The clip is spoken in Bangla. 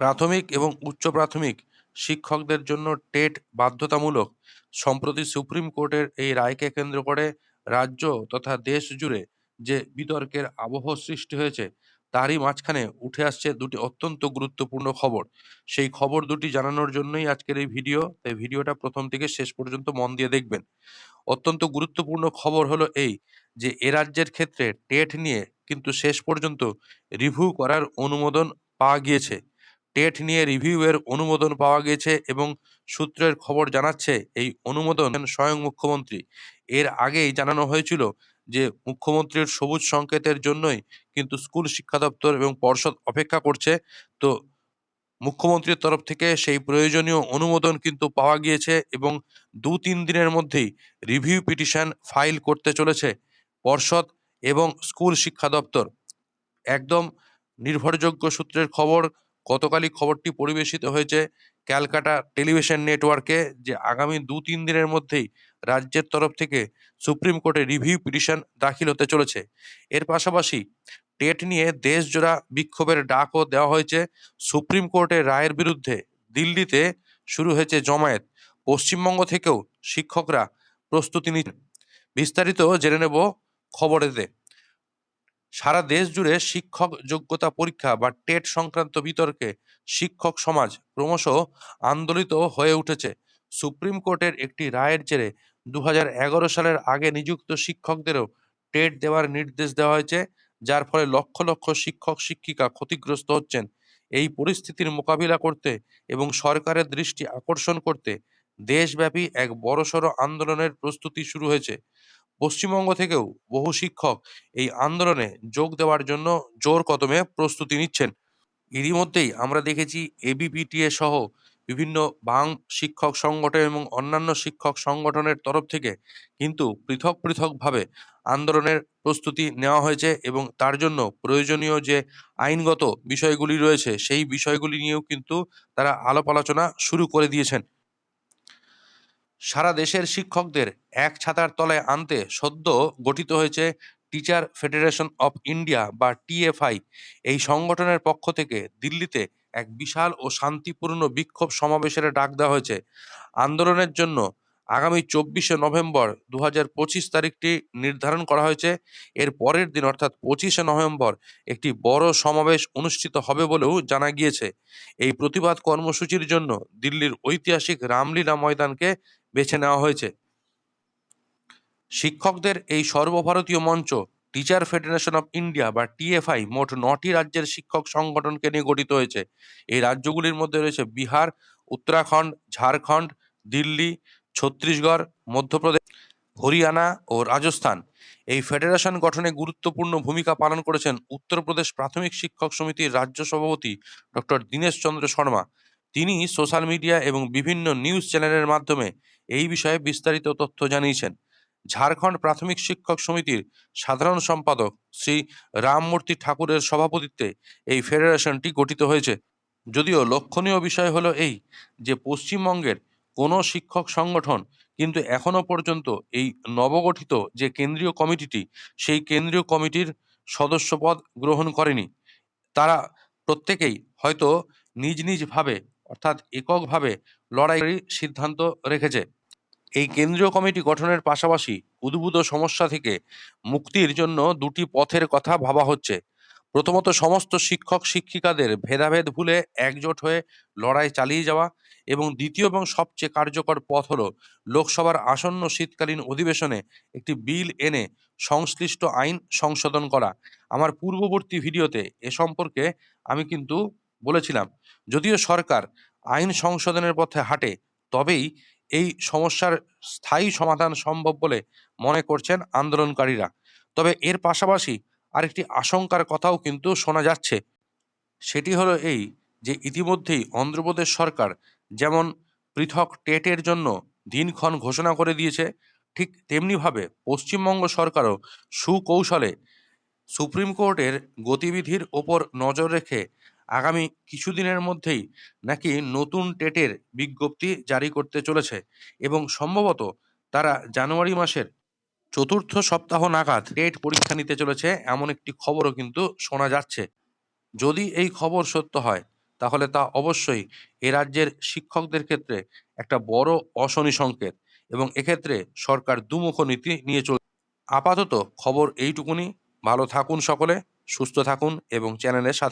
প্রাথমিক এবং উচ্চ প্রাথমিক শিক্ষকদের জন্য টেট বাধ্যতামূলক, সম্প্রতি সুপ্রিম কোর্টের এই রায়কে কেন্দ্র করে রাজ্য তথা দেশ জুড়ে যে বিতর্কের আবহ সৃষ্টি হয়েছে, তারই মাঝখানে উঠে আসছে দুটি অত্যন্ত গুরুত্বপূর্ণ খবর। সেই খবর দুটি জানানোর জন্যই আজকের এই ভিডিও, তাই ভিডিওটা প্রথম থেকে শেষ পর্যন্ত মন দিয়ে দেখবেন। অত্যন্ত গুরুত্বপূর্ণ খবর হলো এই যে, এ রাজ্যের ক্ষেত্রে টেট নিয়ে কিন্তু শেষ পর্যন্ত রিভিউ করার অনুমোদন পাওয়া গিয়েছে। টেট নিয়ে রিভিউয়ের অনুমোদন পাওয়া গিয়েছে এবং সূত্রের খবর জানাচ্ছে এই অনুমোদন স্বয়ং মুখ্যমন্ত্রী। এর আগেই জানানো হয়েছিল যে মুখ্যমন্ত্রীর সবুজ সংকেতের জন্যই কিন্তু স্কুল শিক্ষা দপ্তর এবং পর্ষদ অপেক্ষা করছে। তো মুখ্যমন্ত্রীর তরফ থেকে সেই প্রয়োজনীয় অনুমোদন কিন্তু পাওয়া গিয়েছে এবং দু তিন দিনের মধ্যেই রিভিউ পিটিশন ফাইল করতে চলেছে পর্ষদ এবং স্কুল শিক্ষা দপ্তর। একদম নির্ভরযোগ্য সূত্রের খবর গতকালই খবরটি পরিবেশিত হয়েছে ক্যালকাটা টেলিভিশন নেটওয়ার্কে যে আগামী দু তিন দিনের মধ্যেই রাজ্যের তরফ থেকে সুপ্রিম কোর্টে রিভিউ পিটিশন দাখিল হতে চলেছে। এর পাশাপাশি টেট নিয়ে দেশজোড়া বিক্ষোভের ডাকও দেওয়া হয়েছে। সুপ্রিম কোর্টের রায়ের বিরুদ্ধে দিল্লিতে শুরু হয়েছে জমায়েত। পশ্চিমবঙ্গ থেকেও শিক্ষকরা প্রস্তুতি নিচ্ছেন। বিস্তারিত জেনে নেব খবরেতে সারা দেশ জুড়ে শিক্ষক যোগ্যতা পরীক্ষা বা টেট সংক্রান্ত বিতর্কে শিক্ষক সমাজ ক্রমশ আন্দোলিত হয়ে উঠেছে। সুপ্রিম কোর্টের একটি রায়ের জেরে দু হাজার এগারো সালের আগে নিযুক্ত শিক্ষকদেরও টেট দেওয়ার নির্দেশ দেওয়া হয়েছে, যার ফলে লক্ষ লক্ষ শিক্ষক শিক্ষিকা ক্ষতিগ্রস্ত হচ্ছেন। এই পরিস্থিতির মোকাবিলা করতে এবং সরকারের দৃষ্টি আকর্ষণ করতে দেশব্যাপী এক বড়সড় আন্দোলনের প্রস্তুতি শুরু হয়েছে। পশ্চিমবঙ্গ থেকেও বহু শিক্ষক এই আন্দোলনে যোগ দেওয়ার জন্য জোর কদমে প্রস্তুতি নিচ্ছেন। এরই মধ্যেই আমরা দেখেছি এবিপিটিএ সহ বিভিন্ন বাং শিক্ষক সংগঠন এবং অন্যান্য শিক্ষক সংগঠনের তরফ থেকে কিন্তু পৃথক পৃথকভাবে আন্দোলনের প্রস্তুতি নেওয়া হয়েছে এবং তার জন্য প্রয়োজনীয় যে আইনগত বিষয়গুলি রয়েছে, সেই বিষয়গুলি নিয়েও কিন্তু তারা আলাপ আলোচনা শুরু করে দিয়েছেন। সারা দেশের শিক্ষকদের এক ছাতার তলায় আনতে সদ্য গঠিত হয়েছে টিচার ফেডারেশন অফ ইন্ডিয়া বা টিএফআই। এই সংগঠনের পক্ষ থেকে দিল্লিতে এক বিশাল ও শান্তিপূর্ণ বিক্ষোভ সমাবেশের ডাক দেওয়া হয়েছে। আন্দোলনের জন্য আগামী চব্বিশে নভেম্বর দু হাজার পঁচিশ তারিখটি নির্ধারণ করা হয়েছে। এর পরের দিন অর্থাৎ পঁচিশে নভেম্বর একটি বড় সমাবেশ অনুষ্ঠিত হবে বলেও জানা গিয়েছে। এই প্রতিবাদ কর্মসূচির জন্য দিল্লির ঐতিহাসিক রামলীলা ময়দানকে বেছে নেওয়া হয়েছে। শিক্ষকদের এই সর্বভারতীয় মঞ্চ টিচার ফেডারেশন অফ ইন্ডিয়া বা টিএফআই মোট নটি রাজ্যের শিক্ষক সংগঠনকে নিয়ে গঠিত হয়েছে। এই রাজ্যগুলির মধ্যে রয়েছে বিহার, উত্তরাখণ্ড, ঝাড়খণ্ড, দিল্লি, ছত্তিশগড়, মধ্যপ্রদেশ, হরিয়ানা ও রাজস্থান। এই ফেডারেশন গঠনে গুরুত্বপূর্ণ ভূমিকা পালন করেছেন উত্তরপ্রদেশ প্রাথমিক শিক্ষক সমিতির রাজ্য সভাপতি ডক্টর দীনেশ চন্দ্র শর্মা। তিনি সোশ্যাল মিডিয়া এবং বিভিন্ন নিউজ চ্যানেলের মাধ্যমে এই বিষয়ে বিস্তারিত তথ্য জানিয়েছেন। ঝাড়খণ্ড প্রাথমিক শিক্ষক সমিতির সাধারণ সম্পাদক শ্রী রামমূর্তি ঠাকুরের সভাপতিত্বে এই ফেডারেশনটি গঠিত হয়েছে। যদিও লক্ষণীয় বিষয় হলো এই যে পশ্চিমবঙ্গের কোনো শিক্ষক সংগঠন কিন্তু এখনও পর্যন্ত এই নবগঠিত যে কেন্দ্রীয় কমিটিটি, সেই কেন্দ্রীয় কমিটির সদস্যপদ গ্রহণ করেনি। তারা প্রত্যেকেই হয়তো নিজ নিজভাবে অর্থাৎ এককভাবে লড়াইয়ের সিদ্ধান্ত রেখেছে। এই কেন্দ্রীয় কমিটি গঠনের পাশাপাশি উদ্ভূত সমস্যা থেকে মুক্তির জন্য দুটি পথের কথা ভাবা হচ্ছে। প্রথমত, সমস্ত শিক্ষক শিক্ষিকাদের ভেদাভেদ ভুলে একজোট হয়ে লড়াই চালিয়ে যাওয়া এবং দ্বিতীয় এবং সবচেয়ে কার্যকর পথ হল লোকসভার আসন্ন শীতকালীন অধিবেশনে একটি বিল এনে সংশ্লিষ্ট আইন সংশোধন করা। আমার পূর্ববর্তী ভিডিওতে এ সম্পর্কে আমি কিন্তু বলেছিলাম, যদিও সরকার আইন সংশোধনের পথে হাঁটে, তবেই এই সমস্যার স্থায়ী সমাধান সম্ভব বলে মনে করছেন আন্দোলনকারীরা। তবে এর পাশাপাশি আরেকটি আশঙ্কার কথাও কিন্তু শোনা যাচ্ছে। সেটি হলো এই যে ইতিমধ্যেই অন্ধ্রপ্রদেশ সরকার যেমন পৃথক টেটের জন্য দিনক্ষণ ঘোষণা করে দিয়েছে, ঠিক তেমনিভাবে পশ্চিমবঙ্গ সরকারও সুকৌশলে সুপ্রিম কোর্টের গতিবিধির ওপর নজর রেখে আগামী কিছুদিনের মধ্যেই নাকি নতুন টেটের বিজ্ঞপ্তি জারি করতে চলেছে এবং সম্ভবত তারা জানুয়ারি মাসের চতুর্থ সপ্তাহ নাগাদ টেট পরীক্ষা নিতে চলেছে এমন একটি খবরও কিন্তু শোনা যাচ্ছে। যদি এই খবর সত্য হয়, তাহলে তা অবশ্যই এ রাজ্যের শিক্ষকদের ক্ষেত্রে একটা বড় অশনি সংকেত এবং এক্ষেত্রে সরকার দুমুখ নীতি নিয়ে চল আপাতত খবর এইটুকুনি। ভালো থাকুন সকলে, সুস্থ থাকুন এবং চ্যানেলের সাথে